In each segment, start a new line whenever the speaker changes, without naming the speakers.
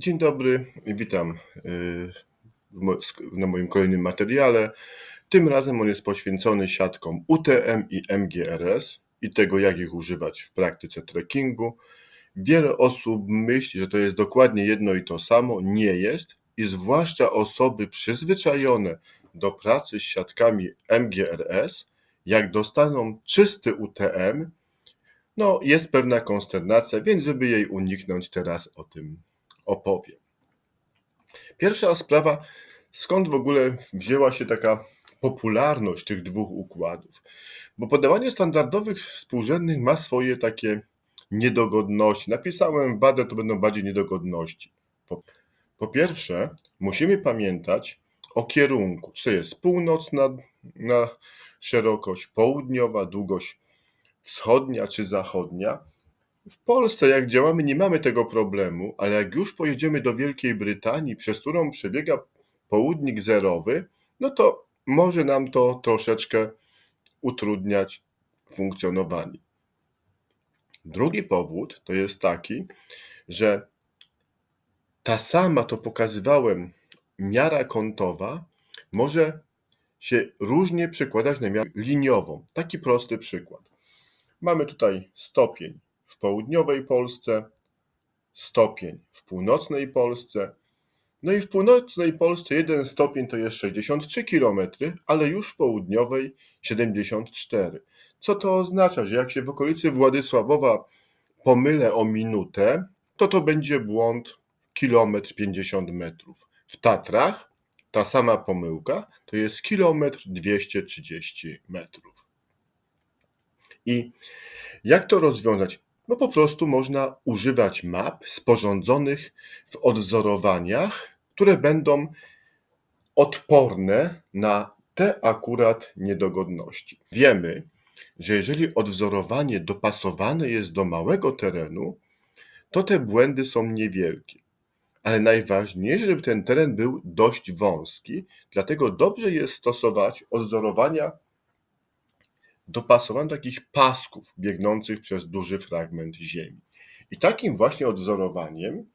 Dzień dobry, witam y, na moim kolejnym materiale. Tym razem on jest poświęcony siatkom UTM i MGRS i tego, jak ich używać w praktyce trekkingu. Wiele osób myśli, że to jest dokładnie jedno i to samo. Nie jest i zwłaszcza osoby przyzwyczajone do pracy z siatkami MGRS, jak dostaną czysty UTM, no jest pewna konsternacja, więc żeby jej uniknąć, teraz o tym opowiem. Pierwsza sprawa, skąd w ogóle wzięła się taka popularność tych dwóch układów? Bo podawanie standardowych współrzędnych ma swoje takie niedogodności. Napisałem wadę, to będą bardziej niedogodności. Po, po pierwsze, musimy pamiętać o kierunku. Czy jest północna na szerokość, południowa, długość wschodnia czy zachodnia. W Polsce, jak działamy, nie mamy tego problemu, ale jak już pojedziemy do Wielkiej Brytanii, przez którą przebiega południk zerowy, no to może nam to troszeczkę utrudniać funkcjonowanie. Drugi powód to jest taki, że ta sama, to pokazywałem, miara kątowa może się różnie przekładać na miarę liniową. Taki prosty przykład. Mamy tutaj stopień w południowej Polsce, stopień w północnej Polsce. No i w północnej Polsce jeden stopień to jest 63 km, ale już w południowej 74. Co to oznacza, że jak się w okolicy Władysławowa pomylę o minutę, to to będzie błąd kilometr 50 metrów. W Tatrach ta sama pomyłka to jest kilometr 230 metrów. I jak to rozwiązać? No po prostu można używać map sporządzonych w odwzorowaniach, które będą odporne na te akurat niedogodności. Wiemy, że jeżeli odwzorowanie dopasowane jest do małego terenu, to te błędy są niewielkie. Ale najważniejsze, żeby ten teren był dość wąski, dlatego dobrze jest stosować odwzorowania dopasowane do takich pasków biegnących przez duży fragment ziemi. I takim właśnie odwzorowaniem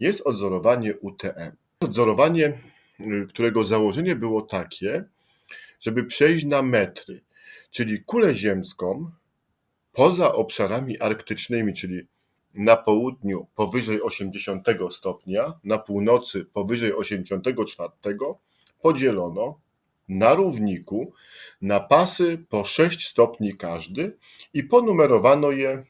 jest odwzorowanie UTM. Odwzorowanie, y, którego założenie było takie, żeby przejść na metry, czyli kulę ziemską poza obszarami arktycznymi, czyli na południu powyżej 80 stopnia, na północy powyżej 84, podzielono na równiku na pasy po 6 stopni każdy i ponumerowano je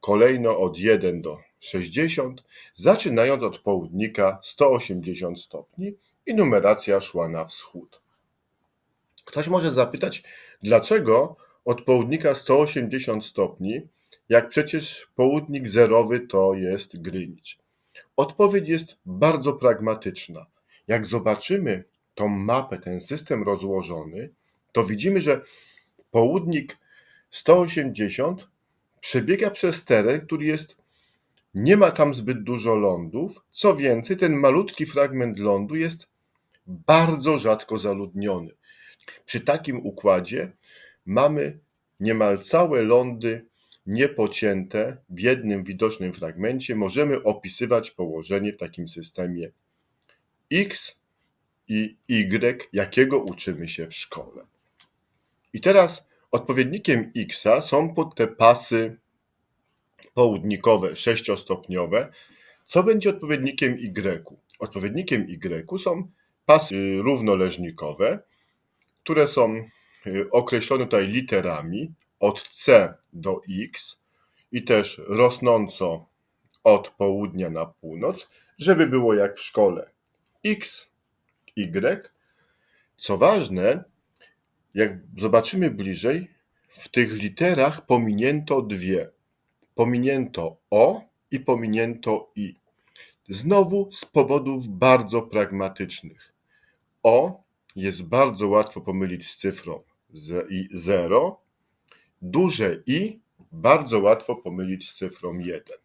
kolejno od 1 do 60, zaczynając od południka 180 stopni i numeracja szła na wschód. Ktoś może zapytać, dlaczego od południka 180 stopni, jak przecież południk zerowy to jest Greenwich? Odpowiedź jest bardzo pragmatyczna. Jak zobaczymy tą mapę, ten system rozłożony, to widzimy, że południk 180 przebiega przez teren, który jest, nie ma tam zbyt dużo lądów. Co więcej, ten malutki fragment lądu jest bardzo rzadko zaludniony. Przy takim układzie mamy niemal całe lądy niepocięte w jednym widocznym fragmencie. Możemy opisywać położenie w takim systemie X i Y, jakiego uczymy się w szkole. I teraz odpowiednikiem X są te pasy południkowe, sześciostopniowe. Co będzie odpowiednikiem Y? Odpowiednikiem Y są pasy równoleżnikowe, które są y, określone tutaj literami od C do X i też rosnąco od południa na północ, żeby było jak w szkole. X, Y. Co ważne, jak zobaczymy bliżej, w tych literach pominięto dwie. Pominięto O i pominięto I. Znowu z powodów bardzo pragmatycznych. O jest bardzo łatwo pomylić z cyfrą 0. Duże I bardzo łatwo pomylić z cyfrą 1.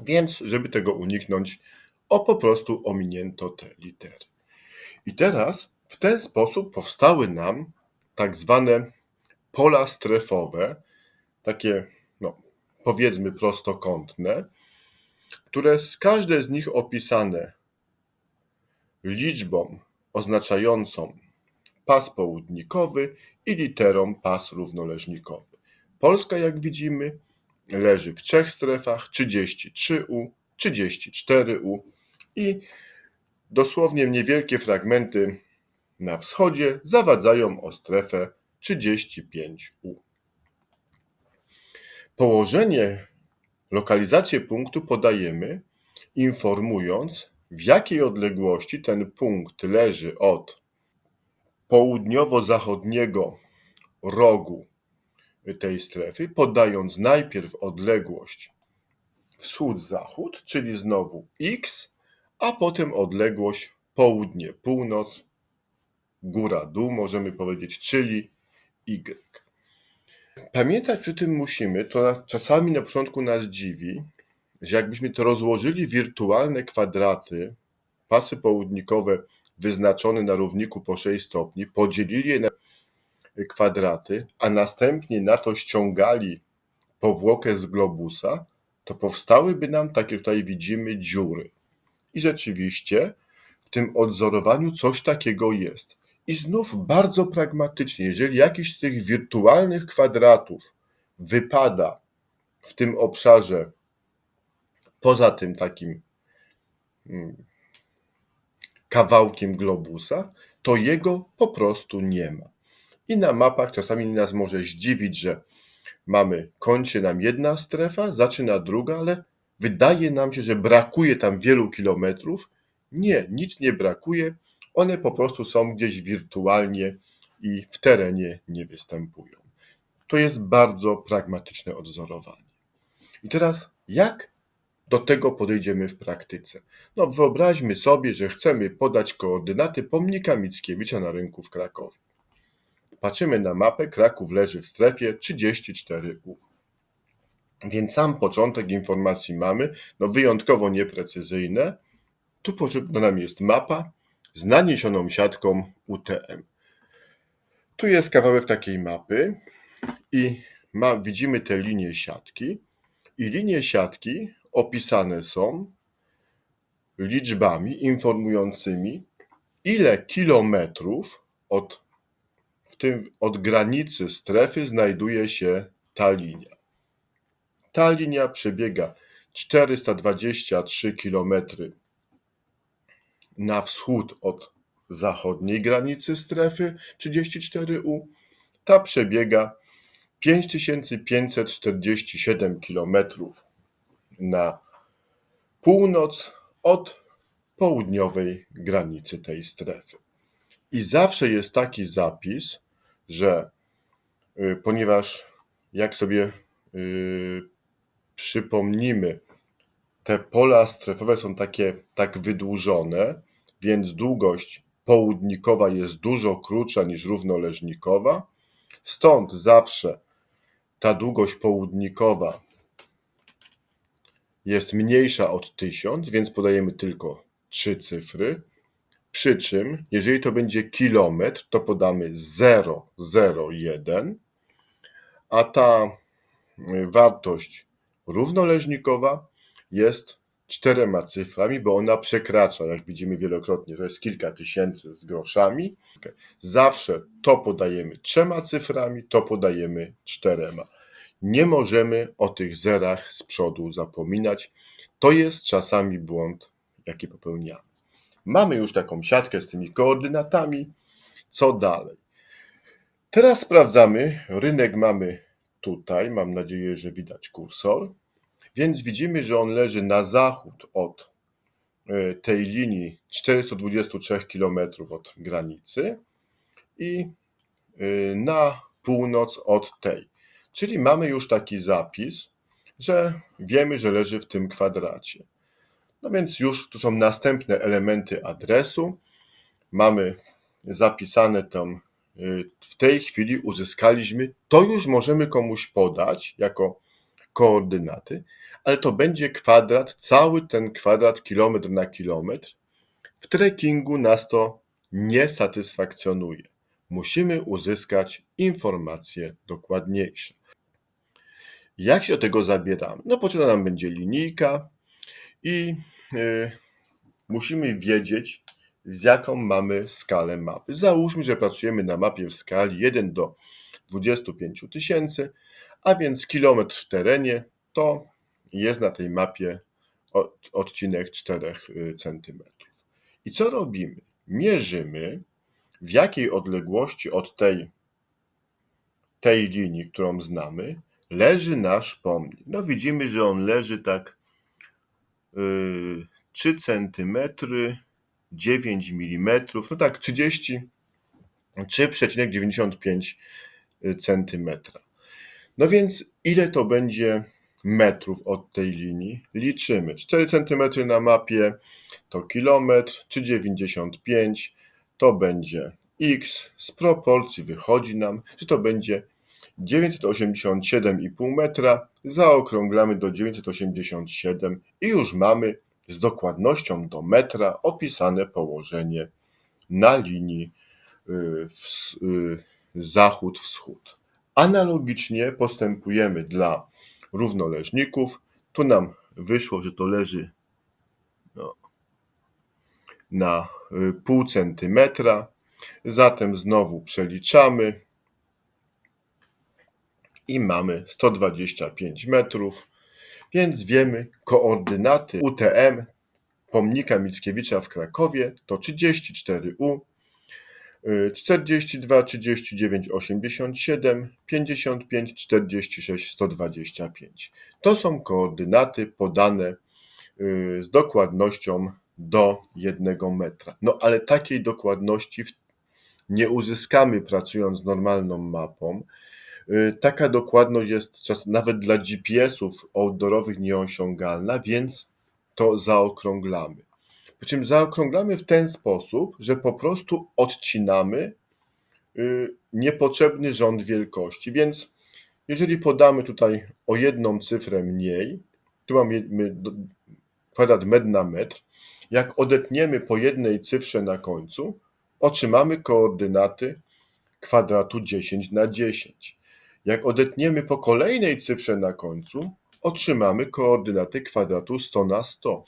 Więc, żeby tego uniknąć, o po prostu ominięto te litery. I teraz w ten sposób powstały nam tak zwane pola strefowe, takie no, powiedzmy prostokątne, które z, każde z nich opisane liczbą oznaczającą pas południkowy i literą pas równoleżnikowy. Polska, jak widzimy, leży w trzech strefach 33U, 34U i dosłownie niewielkie fragmenty na wschodzie zawadzają o strefę 35U. Położenie, lokalizację punktu podajemy informując, w jakiej odległości ten punkt leży od południowo-zachodniego rogu tej strefy, podając najpierw odległość wschód-zachód, czyli znowu x, a potem odległość południe-północ, góra-dół, możemy powiedzieć, czyli y. Pamiętać przy tym musimy, to czasami na początku nas dziwi, że jakbyśmy to rozłożyli wirtualne kwadraty, pasy południkowe wyznaczone na równiku po 6 stopni, podzielili je na kwadraty, a następnie na to ściągali powłokę z globusa, to powstałyby nam, tak jak tutaj widzimy, dziury. I rzeczywiście w tym odzorowaniu coś takiego jest. I znów bardzo pragmatycznie, jeżeli jakiś z tych wirtualnych kwadratów wypada w tym obszarze poza tym takim mm, kawałkiem globusa, to jego po prostu nie ma. I na mapach czasami nas może zdziwić, że mamy, kończy nam jedna strefa, zaczyna druga, ale wydaje nam się, że brakuje tam wielu kilometrów. Nie, nic nie brakuje. One po prostu są gdzieś wirtualnie i w terenie nie występują. To jest bardzo pragmatyczne odzorowanie. I teraz, jak do tego podejdziemy w praktyce? No, wyobraźmy sobie, że chcemy podać koordynaty pomnika Mickiewicza na rynku w Krakowie. Patrzymy na mapę, Kraków leży w strefie 34U. Więc sam początek informacji mamy, no wyjątkowo nieprecyzyjne. Tu potrzebna nam jest mapa z naniesioną siatką UTM. Tu jest kawałek takiej mapy i ma, widzimy te linie siatki i linie siatki opisane są liczbami informującymi, ile kilometrów od, w tym od granicy strefy znajduje się ta linia. Ta linia przebiega 423 km na wschód od zachodniej granicy strefy 34U. Ta przebiega 5547 km na północ od południowej granicy tej strefy. I zawsze jest taki zapis, że y, ponieważ jak sobie przypomnimy, te pola strefowe są takie tak wydłużone, więc długość południkowa jest dużo krótsza niż równoleżnikowa. Stąd zawsze ta długość południkowa jest mniejsza od 1000, więc podajemy tylko trzy cyfry. Przy czym, jeżeli to będzie kilometr, to podamy 001, a ta wartość równoleżnikowa jest czterema cyframi, bo ona przekracza, jak widzimy wielokrotnie, to jest kilka tysięcy z groszami. Zawsze to podajemy trzema cyframi, to podajemy czterema. Nie możemy o tych zerach z przodu zapominać. To jest czasami błąd, jaki popełniamy. Mamy już taką siatkę z tymi koordynatami. Co dalej? Teraz sprawdzamy. Rynek mamy tutaj. Mam nadzieję, że widać kursor. Więc widzimy, że on leży na zachód od e, tej linii 423 km od granicy i e, na północ od tej. Czyli mamy już taki zapis, że wiemy, że leży w tym kwadracie. No więc już tu są następne elementy adresu. Mamy zapisane tam, w tej chwili uzyskaliśmy, to już możemy komuś podać jako koordynaty, ale to będzie kwadrat, cały ten kwadrat kilometr na kilometr. W trekkingu nas to nie satysfakcjonuje. Musimy uzyskać informacje dokładniejsze. Jak się do tego zabieramy? No potrzebna nam będzie linijka i y, musimy wiedzieć, z jaką mamy skalę mapy. Załóżmy, że pracujemy na mapie w skali 1 do 25 tysięcy, a więc kilometr w terenie to jest na tej mapie odcinek 4 cm. I co robimy? Mierzymy, w jakiej odległości od tej, tej linii, którą znamy, leży nasz pomnik. No widzimy, że on leży tak yy, 3 cm, 9 mm, no tak 33,95 cm. No więc ile to będzie metrów od tej linii? Liczymy. 4 cm na mapie to kilometr, 3,95 to będzie x. Z proporcji wychodzi nam, że to będzie 987,5 metra. Zaokrąglamy do 987 i już mamy z dokładnością do metra opisane położenie na linii y, y, zachód-wschód. Analogicznie postępujemy dla równoleżników. Tu nam wyszło, że to leży no, na y, pół centymetra. Zatem znowu przeliczamy i mamy 125 metrów, więc wiemy koordynaty UTM pomnika Mickiewicza w Krakowie to 34U, 42, 39, 87, 55, 46, 125. To są koordynaty podane y, z dokładnością do jednego metra. No ale takiej dokładności nie uzyskamy pracując normalną mapą. Y, taka dokładność jest nawet dla GPS-ów outdoorowych nieosiągalna, więc to zaokrąglamy. Po czym zaokrąglamy w ten sposób, że po prostu odcinamy y, niepotrzebny rząd wielkości. Więc jeżeli podamy tutaj o jedną cyfrę mniej, tu mamy kwadrat metr na metr, jak odetniemy po jednej cyfrze na końcu, otrzymamy koordynaty kwadratu 10 na 10. Jak odetniemy po kolejnej cyfrze na końcu, otrzymamy koordynaty kwadratu 100 na 100.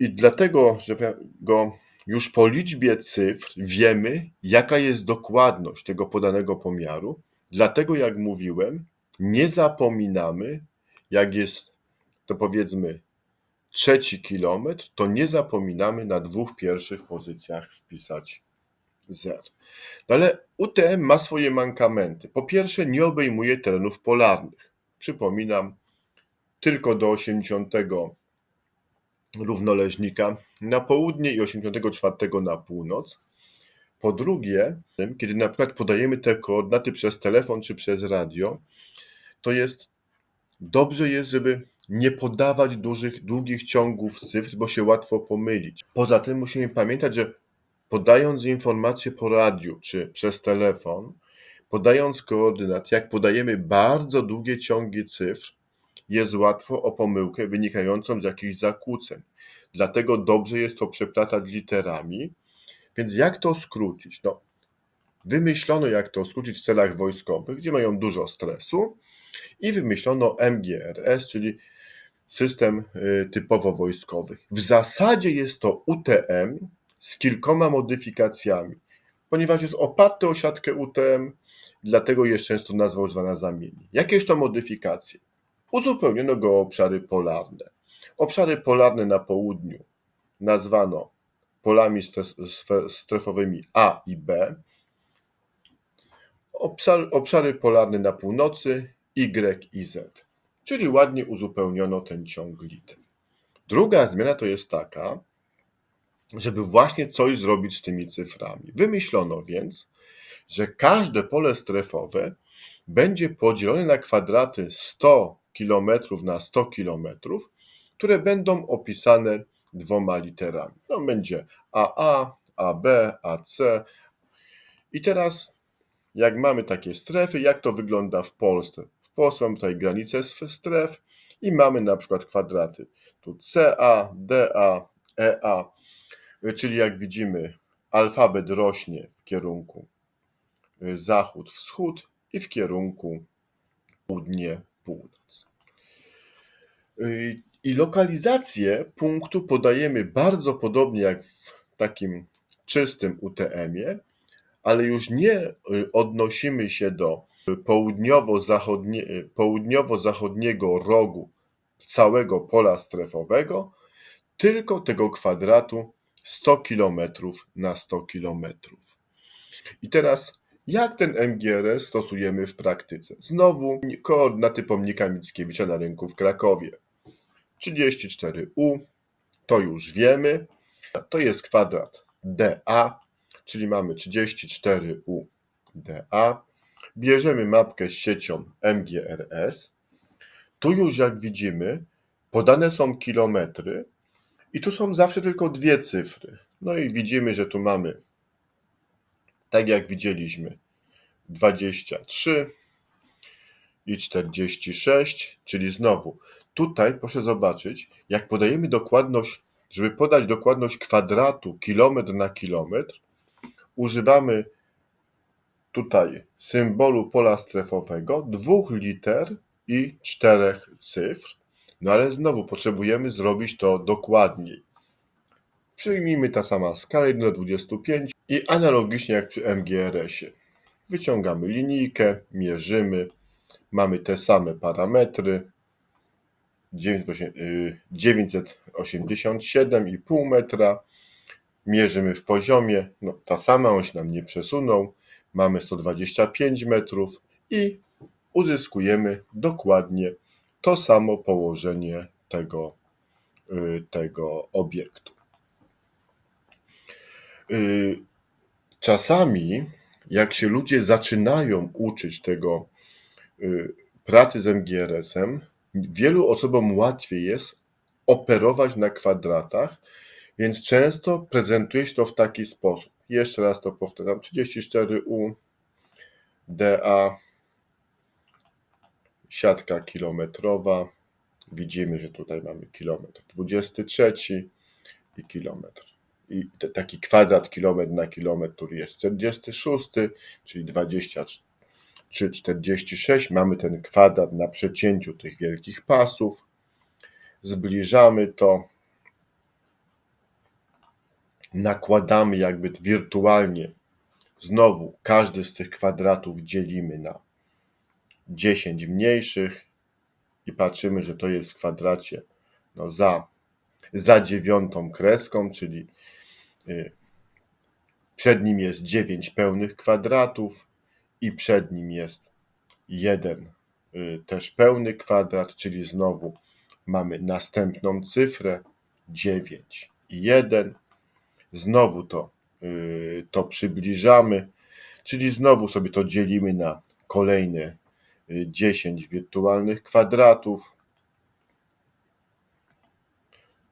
I dlatego, że go już po liczbie cyfr wiemy, jaka jest dokładność tego podanego pomiaru. Dlatego, jak mówiłem, nie zapominamy, jak jest to powiedzmy trzeci kilometr, to nie zapominamy na dwóch pierwszych pozycjach wpisać zer. No ale UTM ma swoje mankamenty. Po pierwsze, nie obejmuje terenów polarnych. Przypominam, tylko do 80 równoleżnika na południe i 84 na północ. Po drugie, kiedy na przykład podajemy te koordynaty przez telefon czy przez radio, to jest dobrze jest, żeby nie podawać dużych, długich ciągów cyfr, bo się łatwo pomylić. Poza tym musimy pamiętać, że podając informacje po radiu czy przez telefon, podając koordynat, jak podajemy bardzo długie ciągi cyfr, jest łatwo o pomyłkę wynikającą z jakichś zakłóceń. Dlatego dobrze jest to przeplatać literami. Więc jak to skrócić? No, wymyślono, jak to skrócić w celach wojskowych, gdzie mają dużo stresu, i wymyślono MGRS, czyli system y, typowo wojskowy. W zasadzie jest to UTM z kilkoma modyfikacjami, ponieważ jest oparty o siatkę UTM, dlatego jest często nazwa używana zamiennie. Jakież to modyfikacje? Uzupełniono go o obszary polarne. Obszary polarne na południu nazwano polami strefowymi A i B. obszary polarne na północy Y i Z. Czyli ładnie uzupełniono ten ciąg liter. Druga zmiana to jest taka, żeby właśnie coś zrobić z tymi cyframi. Wymyślono więc, że każde pole strefowe będzie podzielone na kwadraty 100 km na 100 km, które będą opisane dwoma literami. No będzie AA, AB, AC. I teraz, jak mamy takie strefy, jak to wygląda w Polsce? W Polsce mamy tutaj granice stref i mamy na przykład kwadraty. Tu CA, DA, EA, czyli jak widzimy, alfabet rośnie w kierunku zachód-wschód i w kierunku południe-północ. I lokalizację punktu podajemy bardzo podobnie jak w takim czystym UTM-ie, ale już nie y, odnosimy się do południowo-zachodnie, y, południowo-zachodniego rogu całego pola strefowego, tylko tego kwadratu 100 km na 100 km. I teraz jak ten MGRS stosujemy w praktyce? Znowu koordynaty pomnika Mickiewicza na rynku w Krakowie. 34U, to już wiemy. To jest kwadrat DA, czyli mamy 34U DA. Bierzemy mapkę z siecią MGRS. Tu już jak widzimy, podane są kilometry i tu są zawsze tylko dwie cyfry. No i widzimy, że tu mamy, tak jak widzieliśmy, 23 i 46, czyli znowu tutaj proszę zobaczyć, jak podajemy dokładność, żeby podać dokładność kwadratu kilometr na kilometr, używamy tutaj symbolu pola strefowego, dwóch liter i czterech cyfr. No ale znowu potrzebujemy zrobić to dokładniej. Przyjmijmy ta sama skala 1 do 25 i analogicznie jak przy MGRS-ie. Wyciągamy linijkę, mierzymy, mamy te same parametry. 987,5 y, metra. Mierzymy w poziomie, no, ta sama, się nam nie przesunął. Mamy 125 metrów i uzyskujemy dokładnie to samo położenie tego, y, tego obiektu. Y, czasami, jak się ludzie zaczynają uczyć tego y, pracy z MGRS-em, wielu osobom łatwiej jest operować na kwadratach, więc często prezentuje się to w taki sposób. Jeszcze raz to powtarzam: 34U DA siatka kilometrowa. Widzimy, że tutaj mamy kilometr 23 i kilometr. I taki kwadrat kilometr na kilometr, który jest 46, czyli 23, 46. Mamy ten kwadrat na przecięciu tych wielkich pasów. Zbliżamy to. Nakładamy jakby wirtualnie. Znowu każdy z tych kwadratów dzielimy na 10 mniejszych i patrzymy, że to jest w kwadracie no, za, za dziewiątą kreską, czyli y, przed nim jest 9 pełnych kwadratów i przed nim jest jeden y, też pełny kwadrat, czyli znowu mamy następną cyfrę 9 i 1. Znowu to, y, to przybliżamy, czyli znowu sobie to dzielimy na kolejne 10 wirtualnych kwadratów.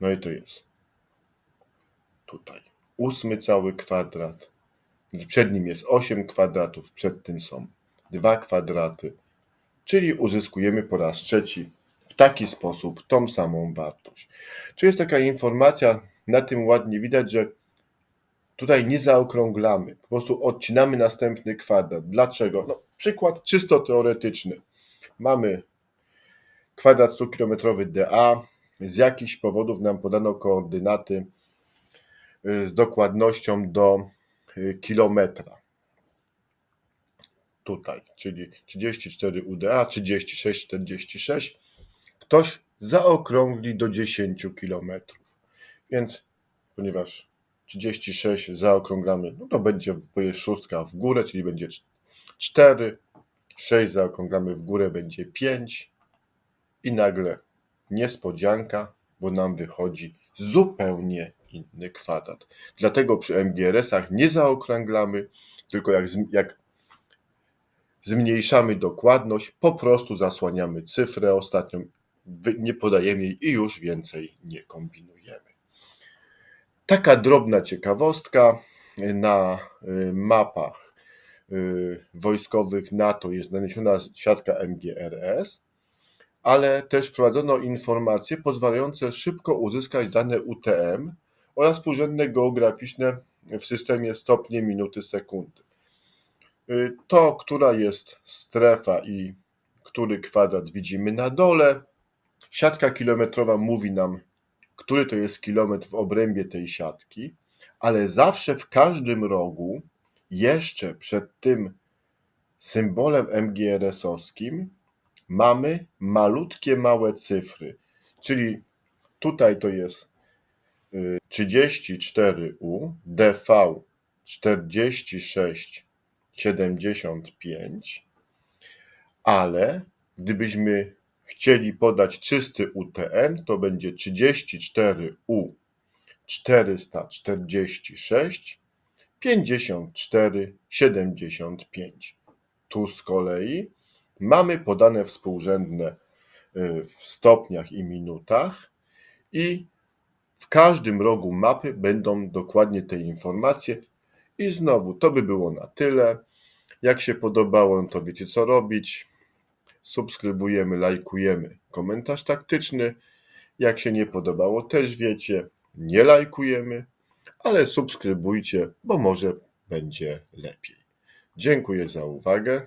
No i to jest tutaj ósmy cały kwadrat. Przed nim jest 8 kwadratów, przed tym są dwa kwadraty, czyli uzyskujemy po raz trzeci w taki sposób tą samą wartość. Tu jest taka informacja, na tym ładnie widać, że tutaj nie zaokrąglamy, po prostu odcinamy następny kwadrat. Dlaczego? No, przykład czysto teoretyczny. Mamy kwadrat 100-kilometrowy DA. Z jakichś powodów nam podano koordynaty y, z dokładnością do y, kilometra. Tutaj, czyli 34 UDA, 36, 46. Ktoś zaokrągli do 10 kilometrów. Więc ponieważ 36 zaokrąglamy, no to będzie, szóstka w górę, czyli będzie 4, 6 zaokrąglamy w górę, będzie 5 i nagle niespodzianka, bo nam wychodzi zupełnie inny kwadrat. Dlatego przy MGRS-ach nie zaokrąglamy, tylko jak, jak zmniejszamy dokładność, po prostu zasłaniamy cyfrę ostatnią, nie podajemy jej i już więcej nie kombinujemy. Taka drobna ciekawostka na y, mapach y, wojskowych NATO jest naniesiona siatka MGRS, ale też wprowadzono informacje pozwalające szybko uzyskać dane UTM oraz współrzędne geograficzne w systemie stopnie, minuty, sekundy. Y, to, która jest strefa i który kwadrat widzimy na dole, Siatka kilometrowa mówi nam, który to jest kilometr w obrębie tej siatki, ale zawsze w każdym rogu, jeszcze przed tym symbolem MGRS-owskim, mamy malutkie, małe cyfry. Czyli tutaj to jest y, 34U, DV 4675, ale gdybyśmy chcieli podać czysty UTM, to będzie 34U 446 54 75. Tu z kolei mamy podane współrzędne y, w stopniach i minutach i w każdym rogu mapy będą dokładnie te informacje. I znowu, to by było na tyle. Jak się podobało, to wiecie co robić. Subskrybujemy, lajkujemy. Komentarz taktyczny. Jak się nie podobało, też wiecie. Nie lajkujemy, ale subskrybujcie, bo może będzie lepiej. Dziękuję za uwagę.